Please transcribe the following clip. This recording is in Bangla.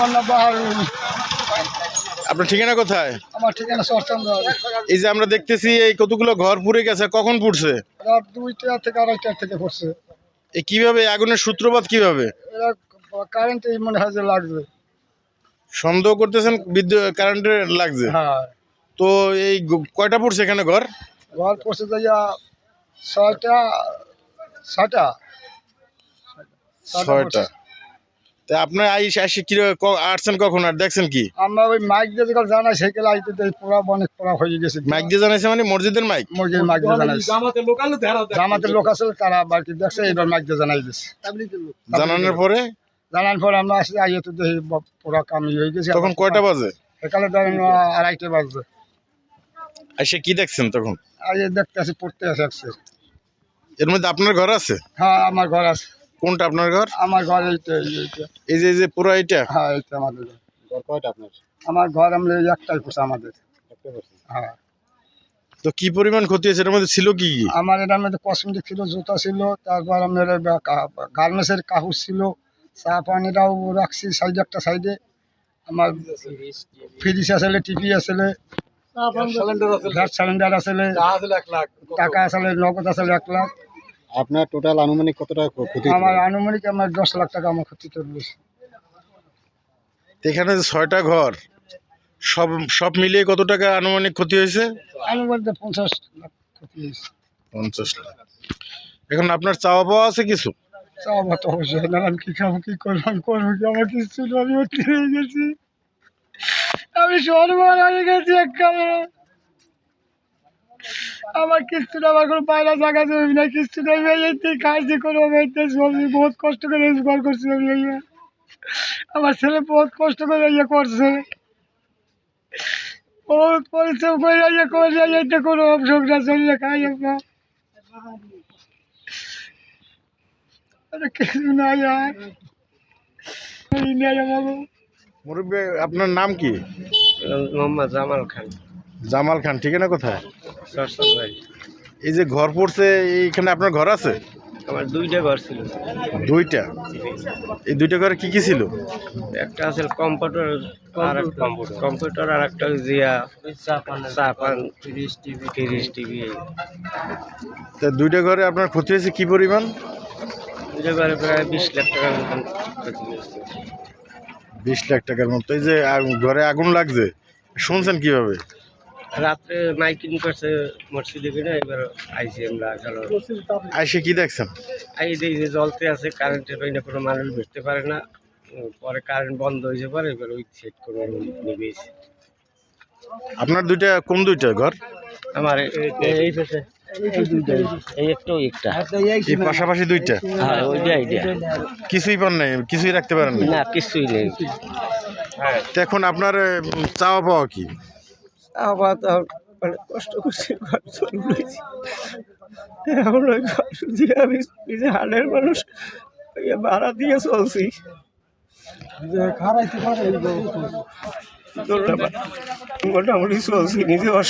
আমার নাম বাহারুল আপনার ঠিকানা কোথায়? আমার ঠিকানা সরচন্দ্র এই যে আমরা দেখতেছি এই কতগুলো ঘর পুড়ে গেছে কখন পুড়ছে? রাত দুইটা থেকে আড়াইটার থেকে পড়ছে। এই কীভাবে আগুনের সূত্রপাত কীভাবে? কারেন্ট এই মনে হয় যে লাগবে। সন্দেহ করতেছেন বিদ্যুৎ কারেন্টের লাগছে? হ্যাঁ। তো এই কয়টা পড়ছে এখানে ঘর? ঘর পড়ছে যাইয়া ছয়টা ছয়টা। ছয়টা তা আপনার আই আসি কি আসছেন কখন আর দেখছেন কি? আমরা ওই মাইক দিয়ে যেগুলো জানাই সেগুলো আইতে পোড়া অনেক পোড়া হয়ে গেছে। মাইক দিয়ে জানাইছে মানে মসজিদের মাইক? মুরগির মাইক দিয়ে জানাইছে। জামাতের লোক আছে তারা বাকি দেখছে এইবার মাইক দিয়ে জানাই দিচ্ছে জানানোর পরে? জানার পর আমরা আইয়ে তো দেখি ব- পুরা কামি হয়ে গেছে। তখন কয়টা বাজে? এখানে ধরেন আড়াইটে বাজবে। এসে কি দেখছেন তখন? আইয়ে দেখতে আসি পড়তে আসে আসছে। এর মধ্যে আপনার ঘর আছে? হ্যাঁ আমার ঘর আছে। কোনটা আপনার ঘর? আমার ঘর এইটা এই যে এই যে পুরো এইটা? হ্যাঁ এইটা আমাদের ঘর। আমার ঘর আমরা একটাই পোষা আমাদের। হ্যাঁ। তো কি পরিমাণ ক্ষতি হয়েছে? এর মধ্যে ছিল কি কি? আমার এটার মধ্যে কসমেটিক ছিল জুতা ছিল তারপর আপনার গার্মেন্টসের কাহুজ ছিল চা পানিটাও রাখছি সাইডে একটা সাইডে। আমার ফ্রিজ আসলে টিভি আসলে গ্যাস সিলিন্ডার আসলে টাকা আসলে নগদ আসলে এক লাখ। আপনার টোটাল আনুমানিক কত টাকা ক্ষতি আমার আনুমানিক আমার দশ লাখ টাকা আমার ক্ষতি করবে তো এখানে যে ছয়টা ঘর সব সব মিলিয়ে কত টাকা আনুমানিক ক্ষতি হয়েছে? আনুমানিক পঞ্চাশ লাখ ক্ষতি হয়েছে। পঞ্চাশ লাখ। এখন আপনার চাওয়া পাওয়া আছে কিছু? চাওয়া মতো হয়েছে না আমি কী খাব কী করব আমি করব কি? আমার কিছু আমি হয়ে গেছি। আমি সর্বর হয়ে গেছি এক একবারে আমার কিস্তিটা আমার কোনো পায়রা জায়গা জমি না কিস্তিটা এই খাইছি কোনো মেয়েতে সবজি বহুত কষ্ট করে রোজগার করছি আমি এই আমার ছেলে বহুত কষ্ট করে ইয়ে করছে। বহুত পরিশ্রম করে ইয়ে করে এইটা কোনো সংসার চলিয়ে খাই আমরা। কিছু মুরব্বী আপনার নাম কি? মোহাম্মদ জামাল খান। জামাল খান ঠিকানা কোথায়? ভাই এই যে ঘর পড়ছে এইখানে আপনার ঘর আছে? আমার দুইটা ঘর ছিল। দুইটা? এই দুইটা ঘরে কি কি ছিল? একটা আছে কম্পিউটার আর কম্পিউটার। আর একটা জিয়া চা পান তিরিশ টিভি তিরিশ টিভি তা দুইটা ঘরে আপনার ক্ষতি হয়েছে কি পরিমাণ? দুইটা ঘরে প্রায় বিশ লাখ টাকার মতন ক্ষতি হয়েছে। বিশ লাখ টাকার মতো। এই যে ঘরে আগুন লাগছে শুনছেন কীভাবে? রাত্রে মাইকিং করছে মসজিদে কিনে এবার আইসি আমরা চলো আইসে কি দেখছেন? আই দেখি যে জ্বলতে আছে কারেন্টের বাইরে কোনো মানুষ বুঝতে পারে না। পরে কারেন্ট বন্ধ হয়েছে পরে এবার ওই সেট করে নিবে আপনার দুইটা কোন দুইটা ঘর? আমার এই পাশে। পাশাপাশি দুইটা? হ্যাঁ কিছুই পান নাই কিছুই রাখতে পারেন না কিছুই নেই। এখন আপনার চাওয়া পাওয়া কি? আবার মানে কষ্ট করছে ঘর চলছি এখন ওই ঘর দিয়ে আমি নিজে হালের মানুষ ভাড়া দিয়ে চলছি। মোটামুটি চলছি নিজে অস